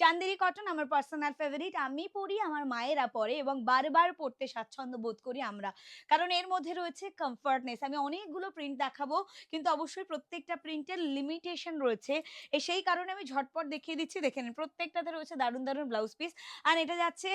Chanderi cotton আমার personal favourite আমি পরি আমার মায়েরা পরে এবং বারবার পড়তে স্বাচ্ছন্দ্য বোধ করি আমরা। কারণ এর মধ্যে রয়েছে কমফর্টনেস আমি অনেকগুলো প্রিন্ট দেখাবো, কিন্তু অবশ্যই প্রত্যেকটা প্রিন্টের লিমিটেশন রয়েছে। সেই কারণে আমি ঝটপট দেখিয়ে দিচ্ছি। দেখে নিন, প্রত্যেকটাতে রয়েছে দারুণ দারুণ ব্লাউজ পিস আর এটা যাচ্ছে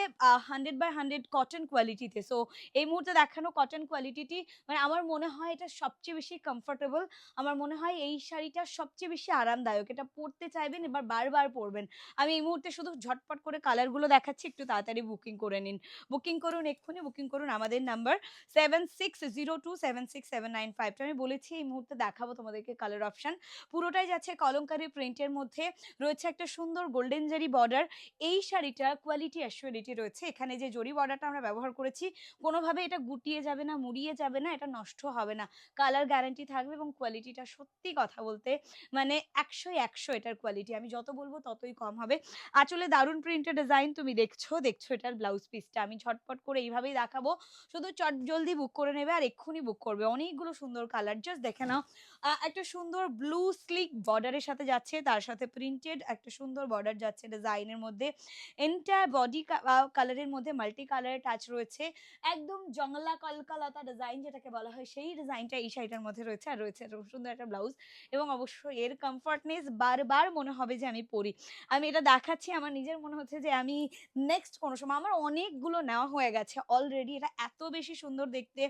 হান্ড্রেড বাই হান্ড্রেড কটন কোয়ালিটিতে সো এই মুহূর্তে দেখানো কটন কোয়ালিটিটি মানে আমার মনে হয় এটা সবচেয়ে বেশি কমফোর্টেবল আমার মনে হয় এই শাড়িটা সবচেয়ে বেশি আরামদায়ক। এটা পরতে চাইবেন, এবার বারবার পরবেন। আমি এই মুহূর্তে শুধু ঝটপট করে কালারগুলো দেখাচ্ছি, একটু তাড়াতাড়ি বুকিং করে নিন। বুকিং করুন এক্ষুনি বুকিং করুন আমাদের number seven six zero two seven six seven nine ফাইভটা আমি বলেছি এই মুহূর্তে দেখাবো তোমাদেরকে কালার অপশন পুরোটাই যাচ্ছে কলমকারি প্রিন্টের মধ্যে। রয়েছে একটা সুন্দর গোল্ডেন জারি বর্ডার এই শাড়িটা কোয়ালিটি অ্যাসুয়ালিটি রয়েছে। এখানে যে জরি বর্ডারটা আমরা ব্যবহার করেছি, কোনোভাবে এটা গুটিয়ে যাবে না, মুড়িয়ে যাবে না, এটা নষ্ট হবে না। কালার গ্যারান্টি থাকবে এবং কোয়ালিটিটা সত্যি কথা বলতে মানে একশোই একশো এটার কোয়ালিটি আমি যত বলব ততই কম হবে। আসলে দারুণ প্রিন্টের ডিজাইন তুমি দেখছ দেখছ এটার ব্লাউজ পিসটা আমি ঝটপট করে এইভাবেই দেখাবো। শুধু চট, জলদি বুক করে নেবে আর এক্ষুনি বুক করবে। অনেকগুলো সুন্দর কালার জাস্ট দেখে নাও। একটা সুন্দর ব্লু স্লিক বর্ডারের সাথে যাচ্ছে, তার সাথে প্রিন্টেড একটা সুন্দর বর্ডার যাচ্ছে ডিজাইনের মধ্যে। এন্টায়ার বডি কালারের মধ্যে মাল্টি কালারের টাচ রয়েছে। একদম জংলা কলকালতা ডিজাইন যেটাকে বলা হয়, সেই ডিজাইনটা এই শাড়িটার মধ্যে রয়েছে আর রয়েছে সুন্দর একটা ব্লাউজ এবং অবশ্যই এর কমফর্টনেস বারবার মনে হবে যে আমি পরি। আমি এটা দেখাচ্ছি, আমার নিজের মনে হচ্ছে যে আমি নেক্সট কোনো সময় আমার অনেকগুলো নেওয়া হয়ে গেছে অলরেডি এটা এত বেশি সুন্দর দেখতে।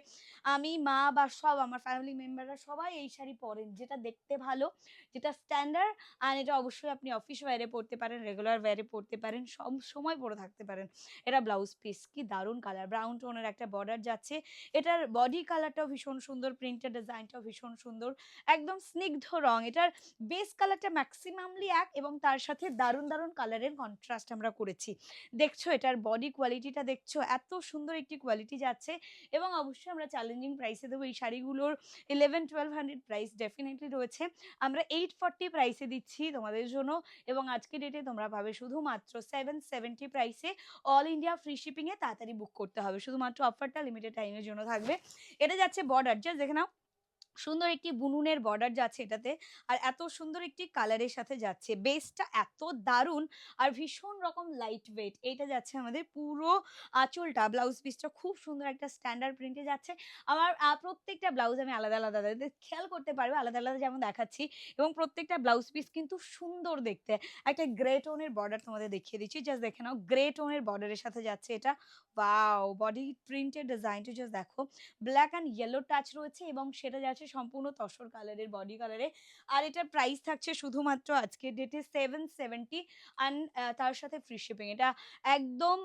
আমি, মা বা সব আমার ফ্যামিলি মেম্বাররা সবাই এই শাড়ি পরেন, যেটা দেখতে ভালো, যেটা স্ট্যান্ডার্ড আর এটা অবশ্যই আপনি অফিস ওয়্যারে পরতে পারেন রেগুলার ওয়্যারে পরতে পারেন, সব সময় পরে থাকতে পারেন। এটা ব্লাউজ পিস কি দারুণ কালার ব্রাউন টোনের একটা বর্ডার যাচ্ছে। এটার বডি কালারটাও ভীষণ সুন্দর প্রিন্টের ডিজাইনটাও ভীষণ সুন্দর। একদম স্নিগ্ধ রং। এটার বেস কালারটা ম্যাক্সিমামলি এক এবং তার সাথে দারুণ দারুণ কালারের কন্ট্রাস্ট আমরা করেছি। দেখছ এটার বডি কোয়ালিটিটা দেখছ? এত সুন্দর একটি কোয়ালিটি যাচ্ছে এবং অবশ্যই আমরা চ্যালেঞ্জিং প্রাইসে দেবো। এই শাড়িগুলোর eleven twelve hundred price definitely রয়েছে। আমরা এইট ফর্টি প্রাইসে দিচ্ছি তোমাদের জন্য এবং আজকে ডেটে তোমরা পাবে শুধুমাত্র সেভেন সেভেন্টি প্রাইসে অল ইন্ডিয়া ফ্রি শিপিংয়ে তাড়াতাড়ি বুক করতে হবে। শুধুমাত্র অফারটা লিমিটেড টাইমের জন্য থাকবে। এটা যাচ্ছে বর্ডার জাস্ট দেখে নাও। সুন্দর একটি বুনুনের বর্ডার যাচ্ছে এটাতে। আর এত সুন্দর একটি কালারের সাথে যাচ্ছে। বেসটা এত দারুণ আর ভীষণ রকম লাইট ওয়েট এইটা যাচ্ছে আমাদের পুরো আঁচলটা। ব্লাউজ পিসটা খুব সুন্দর একটা স্ট্যান্ডার্ড প্রিন্টে যাচ্ছে। আমার প্রত্যেকটা ব্লাউজ আমি আলাদা আলাদা আলাদা খেয়াল করতে পারবে, আলাদা আলাদা যেমন দেখাচ্ছি। এবং প্রত্যেকটা ব্লাউজ পিস কিন্তু সুন্দর দেখতে। একটা গ্রে টোনের বর্ডার তোমাদের দেখিয়ে দিচ্ছি। জাস্ট দেখে নাও গ্রে টোনের বর্ডারের সাথে যাচ্ছে এটা। ওয়াও বডি প্রিন্টের ডিজাইনটা জাস্ট দেখো। ব্ল্যাক অ্যান্ড ইয়েলো টাচ রয়েছে এবং সেটা যাচ্ছে সম্পূর্ণ তসর কালারের বডি কালারে আর এটার প্রাইস থাকছে শুধুমাত্র আজকের ডেটে সেভেন সেভেন্টি তার সাথে ফ্রি শিপিং এটা একদম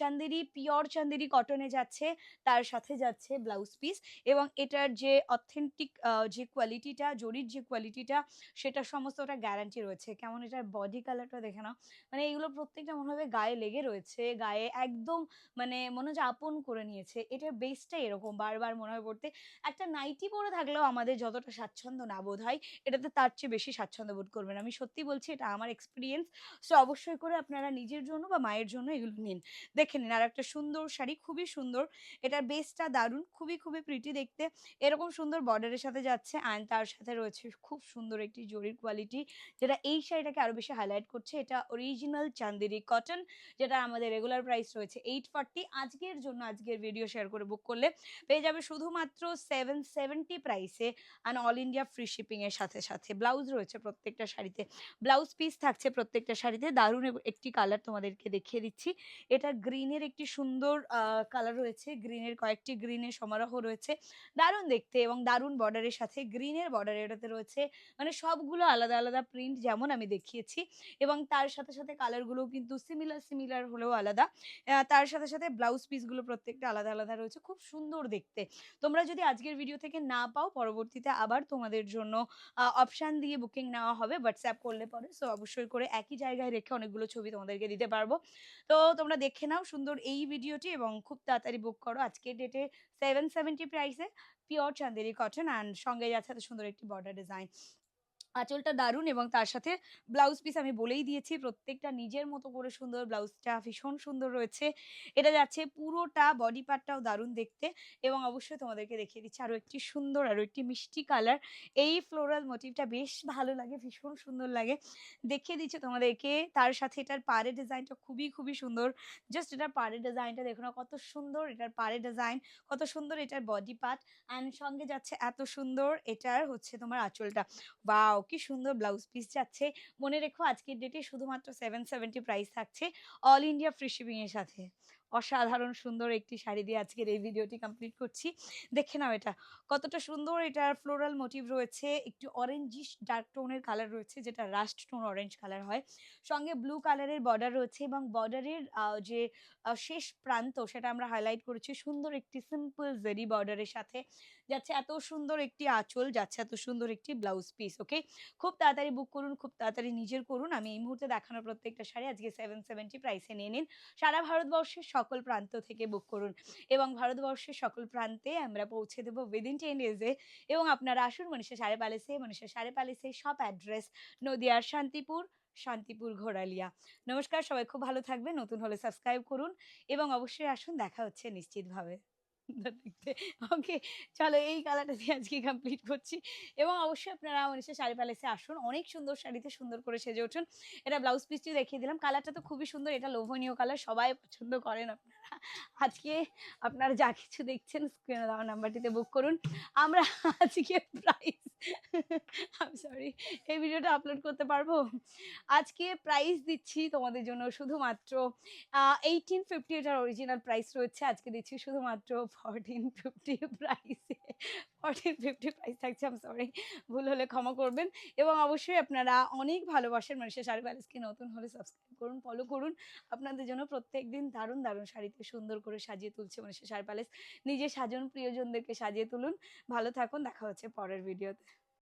চান্দেরি পিওর চান্দেরি কটনে যাচ্ছে, তার সাথে যাচ্ছে ব্লাউজ পিস এবং এটার যে অথেন্টিক যে কোয়ালিটিটা জরির যে কোয়ালিটিটা সেটা সমস্তটা গ্যারান্টি রয়েছে। কেমন এটার বডি কালারটা দেখে নাও। মানে এইগুলো প্রত্যেকটা মনে হবে গায়ে লেগে রয়েছে, গায়ে একদম মানে মনে হচ্ছে আপন করে নিয়েছে। এটার বেসটা এরকম বারবার মনে হয় পড়তে। একটা নাইটি পরে থাকলেও আমাদের যতটা স্বাচ্ছন্দ্য না বোধ হয়, এটাতে তার চেয়ে বেশি স্বাচ্ছন্দ্য বোধ করবেন। আমি সত্যি বলছি, এটা আমার এক্সপিরিয়েন্স সো অবশ্যই করে আপনারা নিজের জন্য বা মায়ের জন্য এগুলো নিন। দেখে নিন আর একটা সুন্দর শাড়ি, খুবই সুন্দর। এটার বেসটা দারুণ, খুবই খুবই প্রিটি দেখতে। এরকম সুন্দর বর্ডারের সাথে যাচ্ছে অ্যান্ড তার সাথে রয়েছে খুব সুন্দর একটি জরির কোয়ালিটি যেটা এই শাড়িটাকে আরও বেশি হাইলাইট করছে। এটা অরিজিনাল চান্দেরি কটন যেটা আমাদের রেগুলার প্রাইস রয়েছে এইট ফর্টি আজকের জন্য আজকের ভিডিও শেয়ার করে বুক করলে পেয়ে যাবে শুধুমাত্র সেভেন সেভেন্টি প্রাইসে and all India free shipping এর সাথে সাথে। ব্লাউজ রয়েছে প্রত্যেকটা শাড়িতে। ব্লাউজ পিস থাকছে প্রত্যেকটা শাড়িতে। দারুণ একটি কালার তোমাদেরকে দেখিয়ে দিচ্ছি। এটা গ্রিনের একটি সুন্দর কালার রয়েছে। গ্রিনের কয়েকটি গ্রিনের সমারোহ রয়েছে। দারুণ দেখতে এবং দারুণ বর্ডারের সাথে গ্রিনের বর্ডার এটাতে রয়েছে। মানে সবগুলো আলাদা আলাদা প্রিন্ট যেমন আমি দেখিয়েছি। এবং তার সাথে সাথে কালারগুলো কিন্তু সিমিলার সিমিলার হলেও আলাদা। তার সাথে সাথে ব্লাউজ পিসগুলো প্রত্যেকটা আলাদা আলাদা রয়েছে। খুব সুন্দর দেখতে। তোমরা যদি আজকের ভিডিও থেকে না পাও পরবর্তীতে আবার তোমাদের জন্য অপশান দিয়ে বুকিং নেওয়া হবে। হোয়াটসঅ্যাপ করলে পরে সো অবশ্যই করে একই জায়গায় রেখে অনেকগুলো ছবি তোমাদেরকে দিতে পারব। তো তোমরা দেখে নাও সুন্দর এই ভিডিওটি এবং খুব তাড়াতাড়ি বুক করো। আজকের ডেটে সেভেন সেভেন্টি প্রাইসে পিওর চান্দেরি কটন অ্যান্ড সঙ্গে যাচ্ছে এত সুন্দর একটি বর্ডার ডিজাইন আঁচলটা দারুণ এবং তার সাথে ব্লাউজ পিস আমি বলেই দিয়েছি, প্রত্যেকটা নিজের মতো করে সুন্দর ব্লাউজটা ভীষণ সুন্দর রয়েছে। এটা যাচ্ছে পুরোটা বডি পার্টটাও দারুণ দেখতে এবং অবশ্যই তোমাদেরকে দেখিয়ে দিচ্ছি আরও একটি সুন্দর, আরও একটি মিষ্টি কালার এই ফ্লোরাল মোটিভটা বেশ ভালো লাগে, ভীষণ সুন্দর লাগে। দেখিয়ে দিচ্ছি তোমাদেরকে তার সাথে এটার পাড়ের ডিজাইনটা খুবই খুবই সুন্দর। জাস্ট এটার পাড়ের ডিজাইনটা দেখো না, কত সুন্দর এটার পাড়ের ডিজাইন কত সুন্দর এটার বডি পার্ট অ্যান্ড সঙ্গে যাচ্ছে এত সুন্দর এটার হচ্ছে তোমার আঁচলটা। বাও কি সুন্দর ব্লাউজ পিস যাচ্ছে। মনে রেখো আজকের ডেটে শুধুমাত্র সেভেন সেভেন্টি প্রাইস থাকছে। অল ইন্ডিয়া ফ্রি শিপিংয়ের সাথে। অসাধারণ সুন্দর একটি শাড়ি দিয়ে আজকের এই ভিডিওটি কমপ্লিট করছি। দেখে নাও এটা। কতটা সুন্দর এটার ফ্লোরাল মোটিভ রয়েছে। একটু অরেঞ্জিশ ডার্ক টোনের কালার রয়েছে, যেটা রাস্ট টোন অরেঞ্জ কালার হয়। সঙ্গে ব্লু কালারের বর্ডার রয়েছে এবং বর্ডারের যে শেষ প্রান্ত সেটা আমরা হাইলাইট করেছি সুন্দর একটি সিম্পল জেরি বর্ডারের সাথে। যাচ্ছে এত সুন্দর একটি আঁচল, যাচ্ছে এত সুন্দর একটি ব্লাউজ পিস ওকে খুব তাড়াতাড়ি বুক করুন, খুব তাড়াতাড়ি নিজের করুন। আমি এই মুহূর্তে দেখানো প্রত্যেকটা শাড়ি আজকে সেভেন সেভেন্টি প্রাইসে নিয়ে নিন। সারা ভারতবর্ষের সকল প্রান্ত থেকে বুক করুন। এবং ভারতবর্ষের সকল প্রান্তে আমরা পৌঁছে দেবো উইদিন টেন ডেজে এবং আপনারা আসুন মনীষা সাড়ে প্যালেসে মনীষা সাড়ে প্যালেসে সব অ্যাড্রেস নদিয়ার শান্তিপুর শান্তিপুর ঘোড়ালিয়া। নমস্কার, সবাই খুব ভালো থাকবে নতুন হলে সাবস্ক্রাইব করুন। এবং অবশ্যই আসুন, দেখা হচ্ছে নিশ্চিতভাবে। দেখতে। ওকে চলো এই কালারটা দিয়ে আজকে কমপ্লিট করছি। এবং অবশ্যই আপনারা মনীষা শাড়ি প্যালেসে আসুন। অনেক সুন্দর শাড়িতে সুন্দর করে সেজে উঠুন এটা ব্লাউজ পিসটিও দেখিয়ে দিলাম। কালারটা তো খুবই সুন্দর। এটা লোভনীয় কালার। সবাই পছন্দ করেন আপনারা। আজকে আপনারা যা কিছু দেখছেন, স্ক্রিনে দেওয়া নাম্বারটিতে বুক করুন। আমরা আজকে প্রাইস সরি এই ভিডিওটা আপলোড করতে পারব? আজকে প্রাইস দিচ্ছি তোমাদের জন্য শুধুমাত্র এইটিন ফিফটি এটার অরিজিনাল প্রাইস রয়েছে। আজকে দিচ্ছি শুধুমাত্র ফরটিন ফিফটি প্রাইসে ফরটিন ফিফটি প্রাইস থাকছে আমি সরি ভুল হলে ক্ষমা করবেন। এবং অবশ্যই আপনারা অনেক ভালোবাসেন মানুষের শাড়ি প্যালেসকে নতুন হলে সাবস্ক্রাইব করুন ফলো করুন। আপনাদের জন্য প্রত্যেক দিন দারুণ দারুণ শাড়িতে সুন্দর করে সাজিয়ে তুলছে মানুষের শাড়ি প্যালেস নিজে সাজন প্রিয়জনদেরকে সাজিয়ে তুলুন। ভালো থাকুন, দেখা হচ্ছে পরের ভিডিওতে